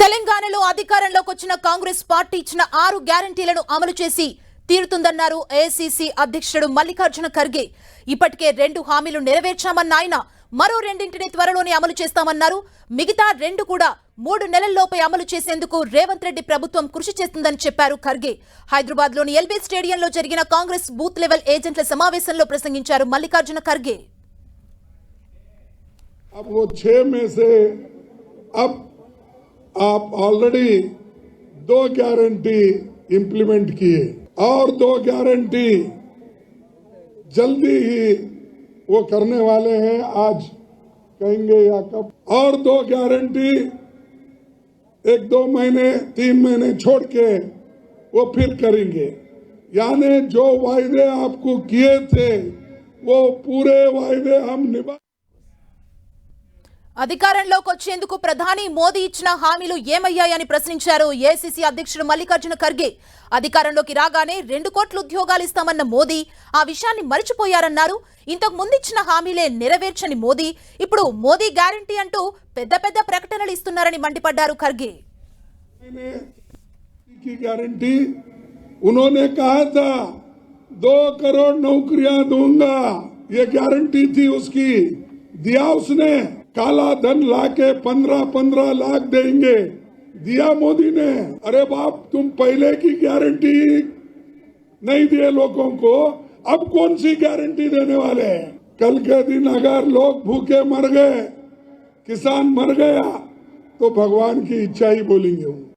తెలంగాణలో అధికారంలోకి వచ్చిన కాంగ్రెస్ పార్టీ ఇచ్చిన ఆరు గ్యారంటీలను అమలు చేసి తీరుతుందన్నారు ఏఐసీసీ అధ్యక్షుడు మల్లికార్జున ఖర్గే ఇప్పటికే రెండు హామీలు నెరవేర్చామన్న ఆయన మరో రెండింటిని త్వరలోనే అమలు చేస్తామన్నారు మిగతా రెండు కూడా మూడు నెలల్లోపే అమలు చేసేందుకు రేవంత్ రెడ్డి ప్రభుత్వం కృషి చేస్తుందని చెప్పారు ఖర్గే హైదరాబాద్ లోని ఎల్బీ స్టేడియంలో జరిగిన కాంగ్రెస్ బూత్ లెవెల్ ఏజెంట్ల సమావేశంలో ప్రసంగించారు మల్లికార్జున ఖర్గే अब वो छह में से अब आप ऑलरेडी दो गारंटी इंप्लीमेंट किए। और दो गारंटी जल्दी ही वो करने वाले हैं, आज कहेंगे या कब। और दो गारंटी एक दो महीने, तीन महीने छोड़ के वो फिर करेंगे। यानी जो वायदे आपको किए थे, वो पूरे वायदे हम निभा అధికారంలోకి వచ్చేందుకు ప్రధాని మోదీ ఇచ్చిన హామీలు ఏమయ్యాయని ప్రశ్నించారు ఏసీసీ అధ్యక్షుడు మల్లికార్జున ఖర్గే అధికారంలోకి రాగానే రెండు కోట్ల ఉద్యోగాలు ఇస్తామన్న మోదీ ఆ విషయాన్ని మరిచిపోయారన్నారు ఇంతకు ముందిచ్చిన హామీలే నెరవేర్చని మోదీ ఇప్పుడు మోదీ గ్యారంటీ అంటూ పెద్ద పెద్ద ప్రకటనలు ఇస్తున్నారని మండిపడ్డారు ఖర్గే मैंने की गारंटी उन्होंने कहा था दो करोड़ नौकरियां दूंगा ये गारंटी थी उसकी दिया उसने काला धन ला के पंद्रह पंद्रह लाख देंगे। दिया मोदी ने। अरे बाप, तुम पहले की गारंटी नहीं दिए लोगों को। अब कौन सी गारंटी देने वाले हैं? कल के दिन अगर लोग भूखे मर गए, किसान मर गया तो भगवान की इच्छा ही बोलेंगे वो।